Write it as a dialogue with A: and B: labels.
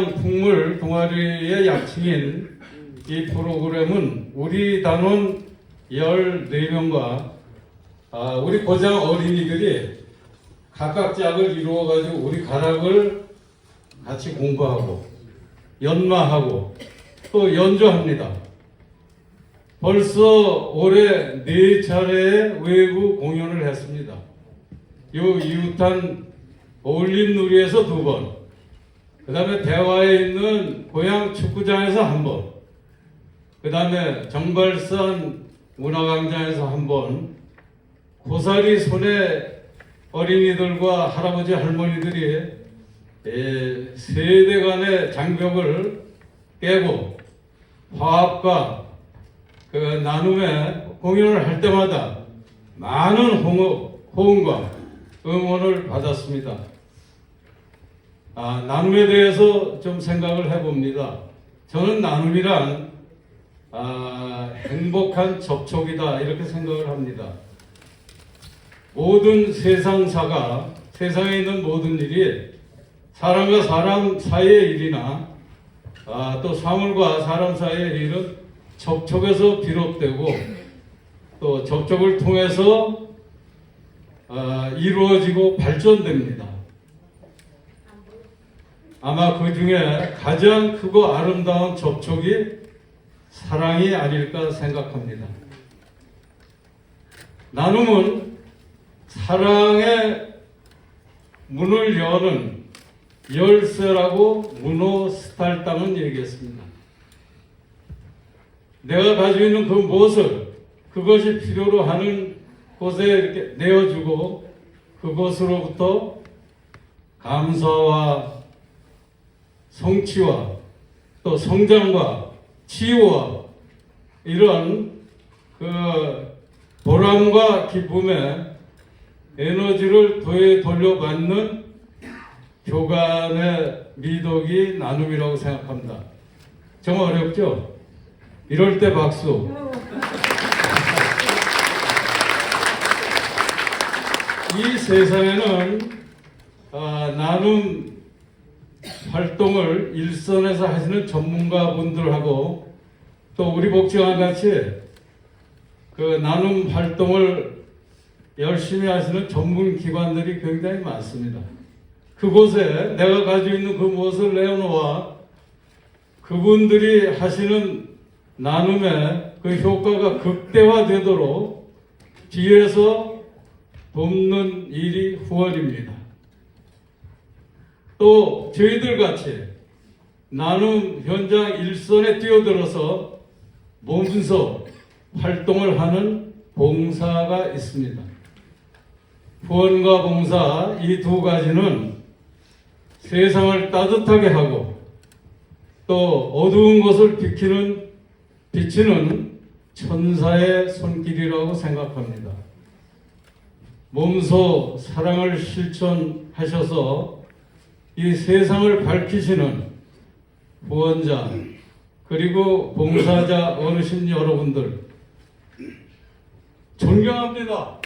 A: 풍물 동아리의 약칭인 이 프로그램은 우리 단원 14명과 아, 우리 고장 어린이들이 각각 짝을 이루어가지고 우리 가락을 같이 공부하고 연마하고 또 연주합니다. 벌써 올해 네 차례 외부 공연을 했습니다. 요 이웃한 어울림 누리에서 두 번, 그 다음에 대화에 있는 고향 축구장에서 한 번, 그 다음에 정발산 문화광장에서 한 번, 고사리 손에 어린이들과 할아버지 할머니들이 에, 세대 간의 장벽을 깨고 화합과 그 나눔의 공연을 할 때마다 많은 호응과 응원을 받았습니다. 아, 나눔에 대해서 좀 생각을 해봅니다. 저는 나눔이란 아, 행복한 접촉이다 이렇게 생각을 합니다. 모든 세상사가 세상에 있는 모든 일이 사람과 사람 사이의 일이나 아, 또 사물과 사람 사이의 일은 접촉에서 비롯되고 또 접촉을 통해서 아, 이루어지고 발전됩니다. 아마 그 중에 가장 크고 아름다운 접촉이 사랑이 아닐까 생각합니다. 나눔은 사랑의 문을 여는 열쇠라고 문호 스탈당은 얘기했습니다. 내가 가지고 있는 그 무엇을 그것이 필요로 하는 곳에 이렇게 내어주고 그것으로부터 감사와 성취와 또 성장과 치유와 이런 그 보람과 기쁨의 에너지를 도에 돌려받는 교간의 미덕이 나눔이라고 생각합니다. 정말 어렵죠? 이럴 때 박수. 이 세상에는 아, 나눔 활동을 일선에서 하시는 전문가분들하고 또 우리 복지와 같이 그 나눔 활동을 열심히 하시는 전문 기관들이 굉장히 많습니다. 그곳에 내가 가지고 있는 그 무엇을 내어놓아 그분들이 하시는 나눔의 그 효과가 극대화되도록 뒤에서 돕는 일이 후원입니다. 또 저희들 같이 나눔 현장 일선에 뛰어들어서 몸소 활동을 하는 봉사가 있습니다. 후원과 봉사 이 두 가지는 세상을 따뜻하게 하고 또 어두운 것을 비키는 비치는 천사의 손길이라고 생각합니다. 몸소 사랑을 실천하셔서 이 세상을 밝히시는 후원자 그리고 봉사자 어르신 여러분들 존경합니다.